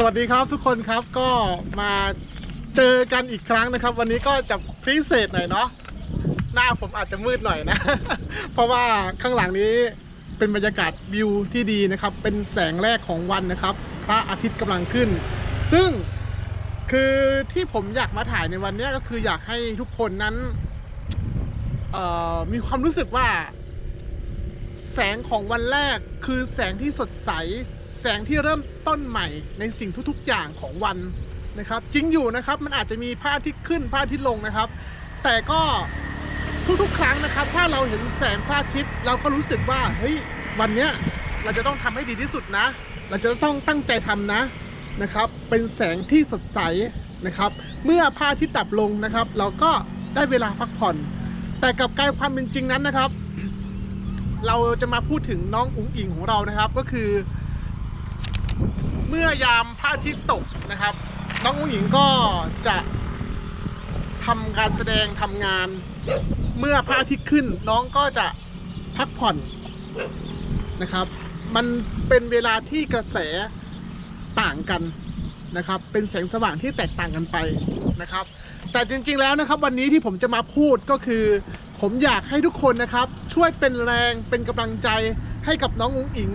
สวัสดีครับทุกคนครับก็มาเจอกันอีกครั้งนะครับ วันนี้ก็จะพิเศษหน่อยเนาะหน้าผมอาจจะมืดหน่อยนะ เพราะว่าข้างหลังนี้เป็นบรรยากาศวิวที่ดีนะครับ เป็นแสงแรกของวันนะครับ พระอาทิตย์กำลังขึ้น ซึ่งคือที่ผมอยากมาถ่ายในวันนี้ก็คืออยากให้ทุกคนนั้นมีความรู้สึกว่า แสงของวันแรกคือแสงที่สดใส แสงที่เริ่มต้นใหม่ในสิ่งทุกๆอย่างของวันนะครับ จริงอยู่นะครับมันอาจจะมีพระอาทิตย์ขึ้นพระอาทิตย์ลงนะครับ แต่ก็ทุกๆ ครั้งนะครับ ถ้าเราเห็นแสงพระอาทิตย์เราก็รู้สึกว่าเฮ้ยวันเนี้ยเราจะต้องทำให้ดีที่สุดนะ เราจะต้องตั้งใจทำนะนะครับ เป็นแสงที่สดใสนะครับ เมื่อพระอาทิตย์ดับลงนะครับ เราก็ได้เวลาพักผ่อน แต่กับกายความเป็นจริงนั้นนะครับ เราจะมาพูดถึงน้องอุ๋งอิงของเรานะครับ ก็คือ เมื่อยามพระอาทิตย์ตกนะครับ น้องอุ๋งอิงก็จะทำการแสดงทำงาน เมื่อพระอาทิตย์ขึ้น น้องก็จะพักผ่อนนะครับ มันเป็นเวลาที่กระแสต่างกันนะครับ เป็นแสงสว่างที่แตกต่างกันไปนะครับ แต่จริงๆแล้วนะครับ วันนี้ที่ผมจะมาพูดก็คือ ผมอยากให้ทุกคนนะครับ ช่วยเป็นแรงเป็นกำลังใจให้กับน้องอุ๋งอิง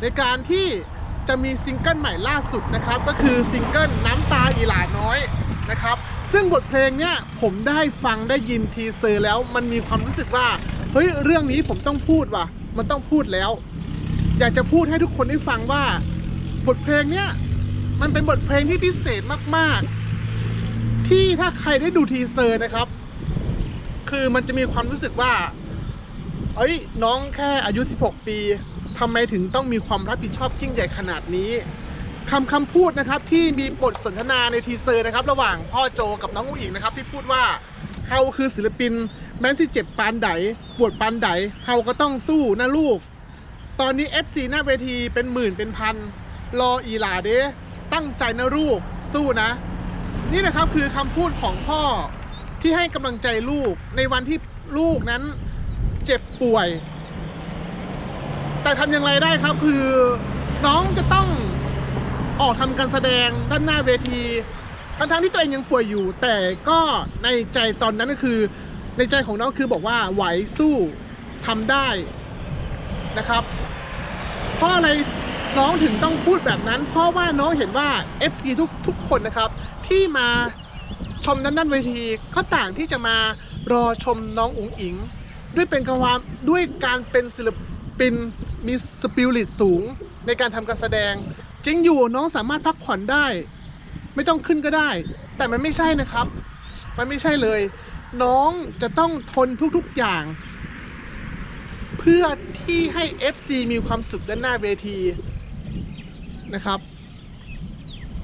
ในการที่ จะมีซิงเกิลใหม่ล่าสุดนะครับ ก็คือซิงเกิลน้ำตาอีหลาน้อยนะครับ ซึ่งบทเพลงเนี้ยผมได้ฟังได้ยินทีเซอร์แล้วมันมีความรู้สึกว่า เฮ้ย เรื่องนี้ผมต้องพูดว่ะ มันต้องพูดแล้ว อยากจะพูดให้ทุกคนได้ฟังว่า บทเพลงเนี้ยมันเป็นบทเพลงที่พิเศษมากๆ ที่ถ้าใครได้ดูทีเซอร์นะครับ คือมันจะมีความรู้สึกว่า เอ้ยน้องแค่อายุ 16 ปี ทำไมถึงต้องมีความรับผิดชอบยิ่งใหญ่ขนาดนี้คำคำพูดนะครับที่มีบทสนทนาในทีเซอร์นะครับ ระหว่างพ่อโจกับน้องผู้หญิงนะครับ ที่พูดว่าเฮาคือศิลปิน แม้สิเจ็บปานใดปวดปานใดเฮาก็ต้องสู้นะลูก ตอนนี้ FC หน้าเวทีเป็นหมื่นเป็นพันรออีหลาเด้ตั้งใจนะลูกสู้นะ นี่นะครับคือคำพูดของพ่อที่ให้กำลังใจลูกในวันที่ลูกนั้นเจ็บป่วย แต่ทำอย่างไรได้ครับคือน้องจะต้องออกทำการแสดงด้านหน้าเวทีทั้งๆที่ตัวเองยังป่วยอยู่ แต่ก็ในใจตอนนั้นก็คือ ในใจของน้องคือบอกว่าไหวสู้ทำได้นะครับ เพราะอะไรน้องถึงต้องพูดแบบนั้น เพราะว่าน้องเห็นว่า FC ทุกทุกคนนะครับ ที่มาชมด้านด้านเวทีก็ต่างที่จะมารอชมน้องอุ๋งอิง ด้วยเป็นความด้วยการเป็นศิลปิน มีสปิริตสูงในการทำการแสดงจริงอยู่น้องสามารถพักผ่อนได้ ไม่ต้องขึ้นก็ได้ แต่มันไม่ใช่นะครับ มันไม่ใช่เลย น้องจะต้องทนทุกๆอย่าง เพื่อที่ให้ FC มีความสุขด้านหน้าเวทีนะครับ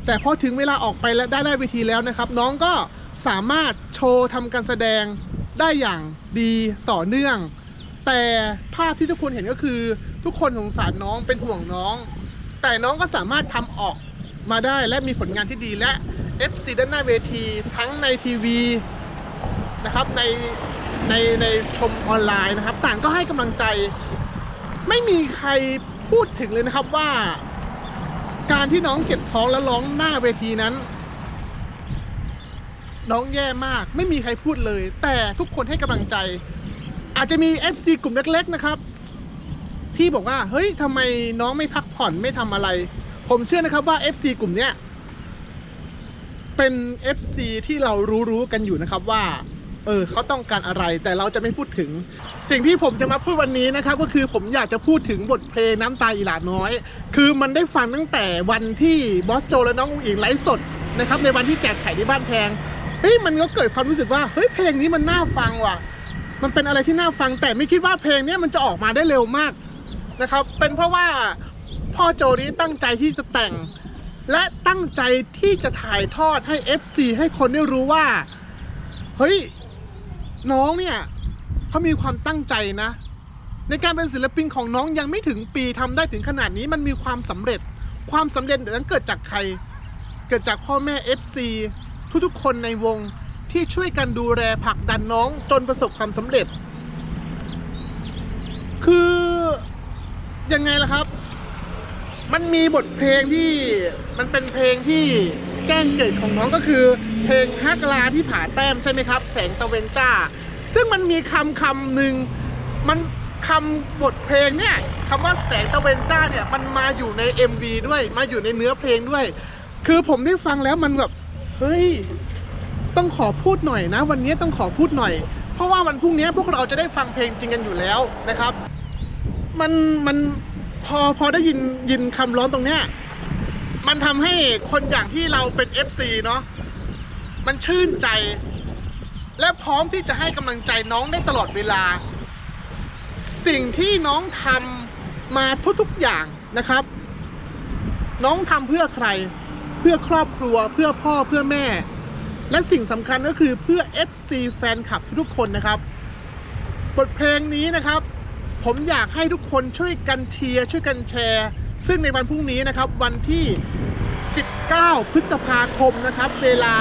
แต่พอถึงเวลาออกไปแล้วได้ได้เวทีแล้วนะครับ น้องก็สามารถโชว์ทำการแสดงได้อย่างดีต่อเนื่อง แต่ภาพที่ทุกคนเห็นก็คือ ทุกคนสงสารน้องเป็นห่วงน้อง แต่น้องก็สามารถทำออกมาได้และมีผลงานที่ดีและ FC ด้านหน้าเวทีทั้งในทีวีนะครับในในในชมออนไลน์นะครับ ต่างก็ให้กำลังใจ ไม่มีใครพูดถึงเลยนะครับว่า การที่น้องเจ็บท้องแล้วร้องหน้าเวทีนั้น น้องแย่มาก ไม่มีใครพูดเลย แต่ทุกคนให้กำลังใจ อาจจะมี FC กลุ่มเล็กๆนะครับ ที่บอกว่าเฮ้ยทำไมน้องไม่พักผ่อนไม่ทำอะไร ผมเชื่อนะครับว่า FC กลุ่มเนี้ยเป็น FC ที่เรารู้ๆกันอยู่นะครับว่า เออเขาต้องการอะไรแต่เราจะไม่พูดถึง สิ่งที่ผมจะมาพูดวันนี้นะครับ ก็คือผมอยากจะพูดถึงบทเพลงน้ำตาอีหลาน้อย คือมันได้ฟังตั้งแต่วันที่บอสโจและน้องอุ๋งอิงไลฟ์สดนะครับในวันที่แจกไข่ที่บ้านแพงเฮ้ยมันก็เกิดความรู้สึกว่าเฮ้ยเพลงนี้มันน่าฟังว่ะ มันเป็นอะไรที่น่าฟังแต่ไม่คิดว่าเพลงนี้มันจะออกมาได้เร็วมาก นะครับ เป็นเพราะว่าพ่อโจนี้ตั้งใจที่จะแต่ง และตั้งใจที่จะถ่ายทอดให้ FC ให้คนได้รู้ว่า เฮ้ย น้องเนี่ยเขามีความตั้งใจนะ ในการเป็นศิลปินของน้องยังไม่ถึงปีทำได้ถึงขนาดนี้มันมีความสำเร็จ ความสำเร็จนั้นเกิดจากใคร เกิดจากพ่อแม่ FC ทุกๆคนในวงที่ช่วยกันดูแลผลักดันน้องจนประสบความสำเร็จ คือ ยังไงล่ะครับ มันมีบทเพลงที่มันเป็นเพลงที่แจ้งเกิดของน้องก็คือ เพลงฮักลาที่ผาแต้มใช่ไหมครับ แสงตะเวนจ้า ซึ่งมันมีคำคำหนึ่งมันคำบทเพลงเนี่ยคำว่าแสงตะเวนจ้าเนี่ยมันมาอยู่ใน MV ด้วยมาอยู่ในเนื้อเพลงด้วย คือผมได้ฟังแล้วมันแบบเฮ้ยต้องขอพูดหน่อยนะ วันนี้ต้องขอพูดหน่อย เพราะว่าวันพรุ่งนี้พวกเราจะได้ฟังเพลงจริงกันอยู่แล้วนะครับ มันมันพอพอได้ยินยินคำร้องตรงเนี้ย มันทำให้คนอย่างที่เราเป็น FC เนาะมันชื่นใจ และพร้อมที่จะให้กำลังใจน้องได้ตลอดเวลา สิ่งที่น้องทำมาทุกๆอย่างนะครับ น้องทำเพื่อใคร เพื่อครอบครัวเพื่อพ่อเพื่อแม่ และสิ่งสำคัญก็คือเพื่อ FC แฟนคลับทุกๆคนนะครับ บทเพลงนี้นะครับ ผมอยากให้ทุกคนช่วยกันเชียร์ช่วยกันแชร์ ซึ่งในวันพรุ่งนี้นะครับวันที่ 19 พฤษภาคมนะครับ เวลา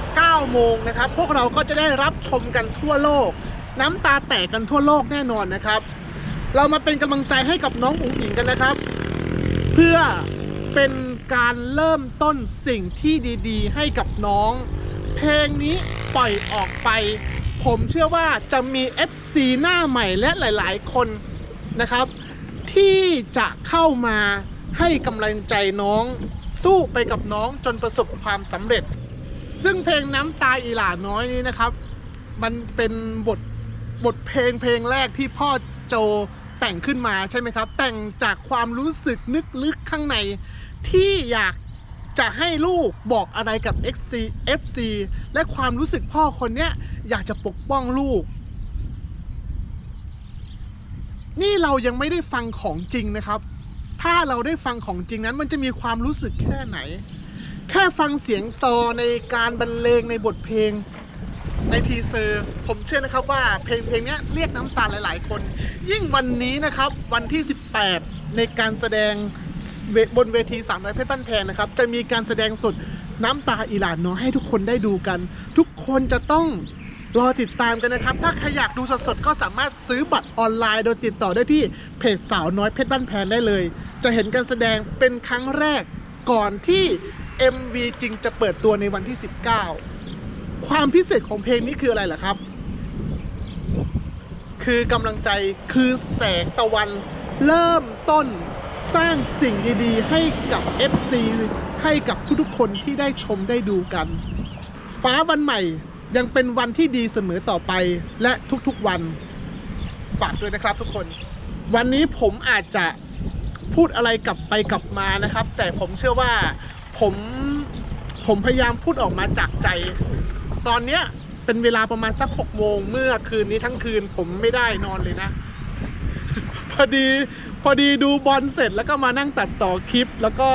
9 โมงนะครับ พวกเราก็จะได้รับชมกันทั่วโลก น้ำตาแตกกันทั่วโลกแน่นอนนะครับ เรามาเป็นกำลังใจให้กับน้องอุ๋งอิงกันนะครับ เพื่อเป็นการเริ่มต้นสิ่งที่ดีๆ ให้กับน้อง เพลงนี้ปล่อยออกไป ผมเชื่อว่าจะมี FC หน้าใหม่และหลาย ๆ คน นะครับ ที่จะเข้ามาให้กำลังใจน้องสู้ไปกับน้องจนประสบความสำเร็จ ซึ่งเพลงน้ำตาอีหลาน้อยนี้นะครับ มันเป็นบทบทเพลงเพลงแรกที่พ่อโจแต่งขึ้นมาใช่ไหมครับ แต่งจากความรู้สึกนึกลึกข้างใน ที่อยากจะให้ลูกบอกอะไรกับ XC FC และความรู้สึกพ่อคนเนี้ยอยากจะปกป้องลูก นี่เรายังไม่ได้ฟังของจริงนะครับ ถ้าเราได้ฟังของจริงนั้น มันจะมีความรู้สึกแค่ไหน แค่ฟังเสียงซอในการบรรเลงในบทเพลงในทีเซอร์ผมเชื่อนะครับว่าเพลงเพลงนี้เรียกน้ำตาหลาย ๆ คน ยิ่งวันนี้นะครับวันที่ 18 ในการแสดงบนเวทีสามร้อยเพชรบ้านแพงนะครับ จะมีการแสดงสดน้ำตาอีหลานน้อยให้ทุกคนได้ดูกัน ทุกคนจะต้อง รอติดตามกันนะครับ ถ้าใครอยากดูสดๆ ก็สามารถซื้อบัตรออนไลน์ โดยติดต่อได้ที่เพจสาวน้อยเพชรบ้านแพงได้เลย จะเห็นการแสดงเป็นครั้งแรกก่อนที่ MV จริงจะเปิดตัวในวันที่ 19 ความพิเศษของเพลงนี้คืออะไรล่ะครับ คือกำลังใจคือแสงตะวันเริ่มต้นสร้างสิ่งดีๆ ให้กับ FC ให้กับทุกๆคนที่ได้ชมได้ดูกัน ฟ้าวันใหม่ ยังเป็นวันที่ดีเสมอต่อไปและทุกๆวัน ฝากด้วยนะครับทุกคน วันนี้ผมอาจจะพูดอะไรกลับไปกลับมานะครับ แต่ผมเชื่อว่าผมผมพยายามพูดออกมาจากใจ ตอนเนี้ยเป็นเวลาประมาณสักหกโมงเมื่อคืนนี้ทั้งคืนผมไม่ได้นอนเลยนะ พอดีพอดีดูบอลเสร็จแล้วก็มานั่งตัดต่อคลิปแล้วก็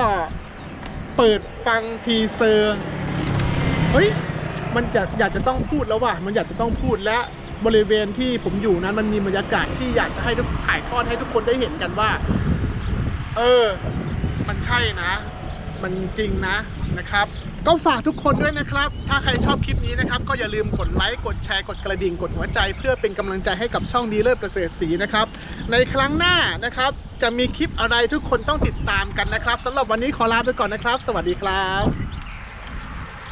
เปิดฟังทีเซอร์ เฮ้ย มันอยากอยากจะต้องพูดแล้วว่ะมันอยากจะต้องพูดและบริเวณที่ผมอยู่นั้นมันมีบรรยากาศที่อยากจะให้ทุกถ่ายทอดให้ทุกคนได้เห็นกันว่า เออ มันใช่นะ มันจริงนะนะครับ ก็ฝากทุกคนด้วยนะครับ ถ้าใครชอบคลิปนี้นะครับ ก็อย่าลืมกดไลค์กดแชร์กดกระดิ่งกดหัวใจ เพื่อเป็นกำลังใจให้กับช่องดีเลิศประเสริฐศรีนะครับ ในครั้งหน้านะครับ จะมีคลิปอะไรทุกคนต้องติดตามกันนะครับสำหรับวันนี้ขอลาไปก่อนนะครับ สวัสดีครับ